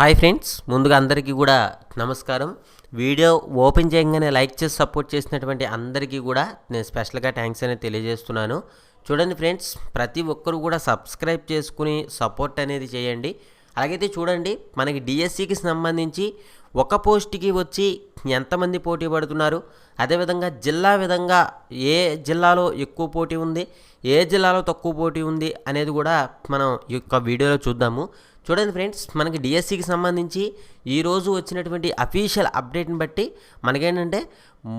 Hi friends ముందుగా అందరికీ కూడా నమస్కారం. వీడియో ఓపెన్ చేయగానే లైక్ చేసి సపోర్ట్ చేసినటువంటి అందరికీ కూడా నేను స్పెషల్గా థ్యాంక్స్ అనేది తెలియజేస్తున్నాను. చూడండి ఫ్రెండ్స్ ప్రతి ఒక్కరు కూడా సబ్స్క్రైబ్ చేసుకుని సపోర్ట్ అనేది చేయండి. అలాగైతే చూడండి మనకి డిఎస్సికి సంబంధించి ఒక పోస్ట్కి వచ్చి ఎంతమంది పోటీ పడుతున్నారు? అదేవిధంగా జిల్లా విధంగా ఏ జిల్లాలో ఎక్కువ పోటీ ఉంది? ఏ జిల్లాలో తక్కువ పోటీ ఉంది? అనేది కూడా మనం ఈ యొక్క వీడియోలో చూద్దాము. చూడండి ఫ్రెండ్స్ మనకి డిఎస్సికి సంబంధించి ఈరోజు వచ్చినటువంటి అఫీషియల్ అప్డేట్ని బట్టి మనకేంటంటే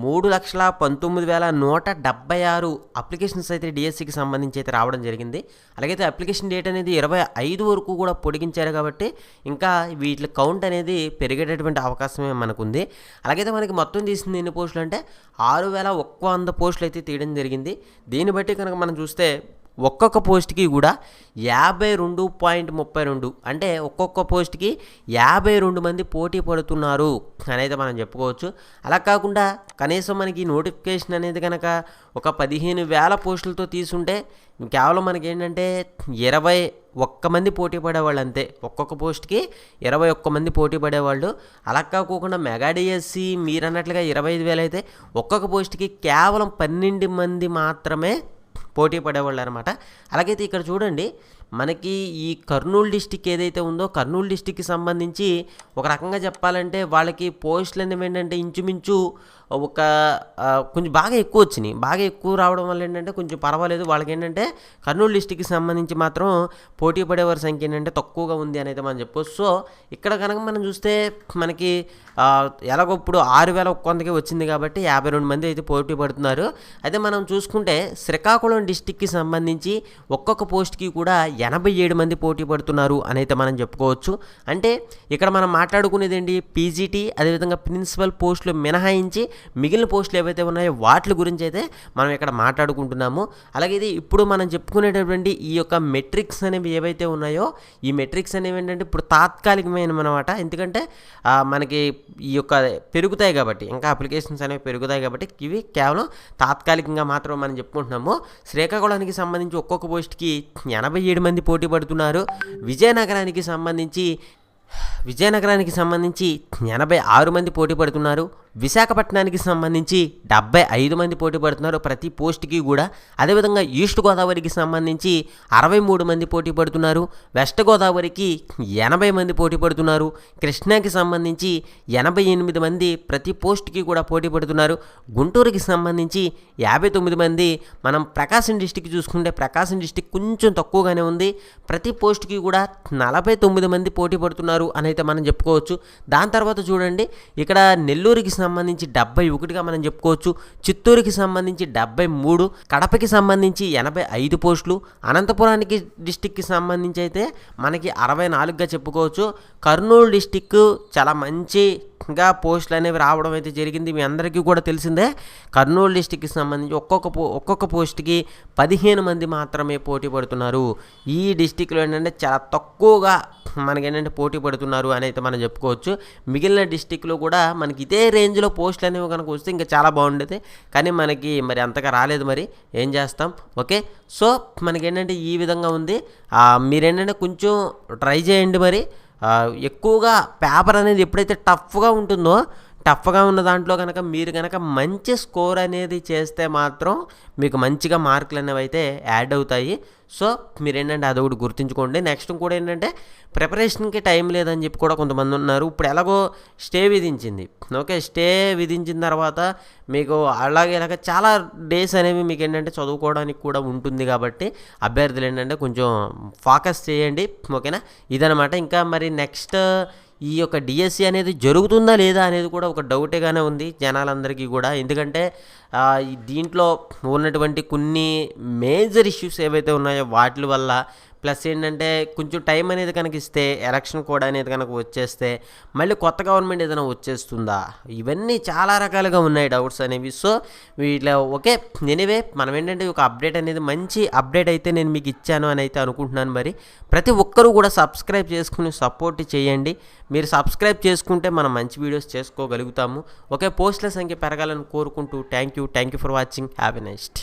మూడు లక్షల పంతొమ్మిది వేల నూట డెబ్బై ఆరు అప్లికేషన్స్ అయితే డిఎస్సికి సంబంధించి అయితే రావడం జరిగింది. అలాగైతే అప్లికేషన్ డేట్ అనేది ఇరవై ఐదు వరకు కూడా పొడిగించారు కాబట్టి ఇంకా వీటి కౌంట్ అనేది పెరిగేటటువంటి అవకాశమే మనకుంది. అలాగైతే మనకి మొత్తం తీసింది ఎన్ని పోస్టులు అంటే ఆరు వేల ఒక్క వంద పోస్టులు అయితే తీయడం జరిగింది. దీన్ని బట్టి కనుక మనం చూస్తే ఒక్కొక్క పోస్ట్కి కూడా యాభై రెండు పాయింట్ ముప్పై రెండు అంటే ఒక్కొక్క పోస్ట్కి యాభై రెండు మంది పోటీ పడుతున్నారు అనేది మనం చెప్పుకోవచ్చు. అలా కాకుండా కనీసం మనకి నోటిఫికేషన్ అనేది కనుక ఒక పదిహేను వేల పోస్టులతో తీసుంటే కేవలం మనకి ఏంటంటే ఇరవై ఒక్క మంది పోటీ పడేవాళ్ళు అంతే. ఒక్కొక్క పోస్ట్కి ఇరవై ఒక్క మంది పోటీ పడేవాళ్ళు. అలా కాకుండా మెగా డిఎస్సి మీరు అన్నట్లుగా ఇరవై ఐదు వేలు అయితే ఒక్కొక్క పోస్ట్కి కేవలం పన్నెండు మంది మాత్రమే పోటీ పడేవాళ్ళు అనమాట అలాగైతే ఇక్కడ చూడండి మనకి ఈ కర్నూలు డిస్టిక్ ఏదైతే ఉందో కర్నూలు డిస్టిక్కి సంబంధించి ఒక రకంగా చెప్పాలంటే వాళ్ళకి పోస్టులు అనేవి ఏంటంటే ఇంచుమించు ఒక కొంచెం బాగా ఎక్కువ వచ్చినాయి. బాగా ఎక్కువ రావడం వల్ల ఏంటంటే కొంచెం పర్వాలేదు. వాళ్ళకి ఏంటంటే కర్నూలు డిస్టిక్కి సంబంధించి మాత్రం పోటీ పడేవారి సంఖ్య ఏంటంటే తక్కువగా ఉంది అని అయితే మనం చెప్పొచ్చు. సో ఇక్కడ కనుక మనం చూస్తే మనకి ఎలాగొప్పుడు ఆరు వేల కొంతకి వచ్చింది కాబట్టి యాభై రెండు మంది అయితే పోటీ పడుతున్నారు. అయితే మనం చూసుకుంటే శ్రీకాకుళం డిస్టిక్కి సంబంధించి ఒక్కొక్క పోస్ట్కి కూడా ఎనభై ఏడు మంది పోటీ పడుతున్నారు అని అయితే మనం చెప్పుకోవచ్చు. అంటే ఇక్కడ మనం మాట్లాడుకునేది ఏంటి పీజీటీ అదేవిధంగా ప్రిన్సిపల్ పోస్టులు మినహాయించి మిగిలిన పోస్టులు ఏవైతే ఉన్నాయో వాటి గురించి అయితే మనం ఇక్కడ మాట్లాడుకుంటున్నాము. అలాగే ఇది ఇప్పుడు మనం చెప్పుకునేటటువంటి ఈ యొక్క మెట్రిక్స్ అనేవి ఏవైతే ఉన్నాయో ఈ మెట్రిక్స్ అనేవి ఏంటంటే ఇప్పుడు తాత్కాలికమైన అనమాట ఎందుకంటే మనకి ఈ యొక్క పెరుగుతాయి కాబట్టి ఇంకా అప్లికేషన్స్ అనేవి పెరుగుతాయి కాబట్టి ఇవి కేవలం తాత్కాలికంగా మాత్రం మనం చెప్పుకుంటున్నాము. శ్రీకాకుళానికి సంబంధించి ఒక్కొక్క పోస్ట్కి ఎనభై ఏడు మంది మంది పోటీ పడుతున్నారు. విజయనగరానికి సంబంధించి విజయనగరానికి సంబంధించి ఎనభై ఆరు మంది పోటీ పడుతున్నారు. విశాఖపట్నానికి సంబంధించి డెబ్బై ఐదు మంది పోటీ పడుతున్నారు. ప్రతి పోస్ట్కి కూడా అదేవిధంగా ఈస్ట్ గోదావరికి సంబంధించి అరవై మూడు మంది పోటీ పడుతున్నారు. వెస్ట్ గోదావరికి ఎనభై మంది పోటీ పడుతున్నారు. కృష్ణాకి సంబంధించి ఎనభై ఎనిమిది మంది ప్రతి పోస్ట్కి కూడా పోటీ పడుతున్నారు. గుంటూరుకి సంబంధించి యాభై తొమ్మిది మంది మనం ప్రకాశం డిస్టిక్ చూసుకుంటే ప్రకాశం డిస్టిక్ కొంచెం తక్కువగానే ఉంది. ప్రతి పోస్ట్కి కూడా నలభై తొమ్మిది మంది పోటీ పడుతున్నారు అని అయితే మనం చెప్పుకోవచ్చు. దాని తర్వాత చూడండి ఇక్కడ నెల్లూరుకి సంబంధించి డెబ్బై ఒకటిగా మనం చెప్పుకోవచ్చు. చిత్తూరుకి సంబంధించి డెబ్బై మూడు కడపకి సంబంధించి ఎనభై ఐదు పోస్టులు అనంతపురానికి డిస్టిక్కి సంబంధించి అయితే మనకి అరవై నాలుగుగా చెప్పుకోవచ్చు. కర్నూలు డిస్టిక్ చాలా మంచి గా పోస్టులు అనేవి రావడం అయితే జరిగింది. మీ అందరికీ కూడా తెలిసిందే. కర్నూలు డిస్టిక్కి సంబంధించి ఒక్కొక్క పో ఒక్కొక్క పోస్ట్కి పదిహేను మంది మాత్రమే పోటీ పడుతున్నారు. ఈ డిస్టిక్లో ఏంటంటే చాలా తక్కువగా మనకి ఏంటంటే పోటీ పడుతున్నారు అని అయితే మనం చెప్పుకోవచ్చు. మిగిలిన డిస్టిక్లో కూడా మనకి ఇదే రేంజ్ రేంజ్లో పోస్టులు అనేవి కనుక వస్తే ఇంకా చాలా బాగుండేది. కానీ మనకి మరి అంతగా రాలేదు మరి. ఏం చేస్తాం? ఓకే? సో మనకి ఏంటంటే ఈ విధంగా ఉంది. మీరేంటంటే కొంచెం ట్రై చేయండి మరి. ఎక్కువగా పేపర్ అనేది ఎప్పుడైతే టఫ్గా ఉంటుందో టఫ్గా ఉన్న దాంట్లో కనుక మీరు కనుక మంచి స్కోర్ అనేది చేస్తే మాత్రం మీకు మంచిగా మార్కులు అనేవి అయితే యాడ్ అవుతాయి. సో మీరు ఏంటంటే ఒకటి గుర్తుంచుకోండి. నెక్స్ట్ కూడా ఏంటంటే ప్రిపరేషన్కి టైం లేదని చెప్పి కూడా కొంతమంది ఉన్నారు. ఇప్పుడు ఎలాగో స్టే విధించింది. ఓకే స్టే విధించిన తర్వాత మీకు అలాగే ఇలాగ చాలా డేస్ అనేవి మీకు ఏంటంటే చదువుకోవడానికి కూడా ఉంటుంది కాబట్టి అభ్యర్థులు ఏంటంటే కొంచెం ఫోకస్ చేయండి. ఓకేనా? ఇదనమాట ఇంకా మరి నెక్స్ట్ ఈ యొక్క డిఎస్సి అనేది జరుగుతుందా లేదా అనేది కూడా ఒక డౌటేగానే ఉంది జనాలందరికీ కూడా. ఎందుకంటే దీంట్లో ఉన్నటువంటి కొన్ని మేజర్ ఇష్యూస్ ఏవైతే ఉన్నాయో వాటి వల్ల ప్లస్ ఏంటంటే కొంచెం టైం అనేది కనుక ఇస్తే ఎలక్షన్ కూడా అనేది కనుక వచ్చేస్తే మళ్ళీ కొత్త గవర్నమెంట్ ఏదైనా వచ్చేస్తుందా? ఇవన్నీ చాలా రకాలుగా ఉన్నాయి డౌట్స్ అనేవి. సో వీటిలో ఓకే ఎనీవే మనం ఏంటంటే ఒక అప్డేట్ అనేది మంచి అప్డేట్ అయితే నేను మీకు ఇచ్చాను అని అయితే అనుకుంటున్నాను మరి. ప్రతి ఒక్కరూ కూడా సబ్స్క్రైబ్ చేసుకుని సపోర్ట్ చేయండి. మీరు సబ్స్క్రైబ్ చేసుకుంటే మనం మంచి వీడియోస్ చేసుకోగలుగుతాము. ఓకే పోస్టుల సంఖ్య పెరగాలని కోరుకుంటూ thank you. Thank you for watching. Happy next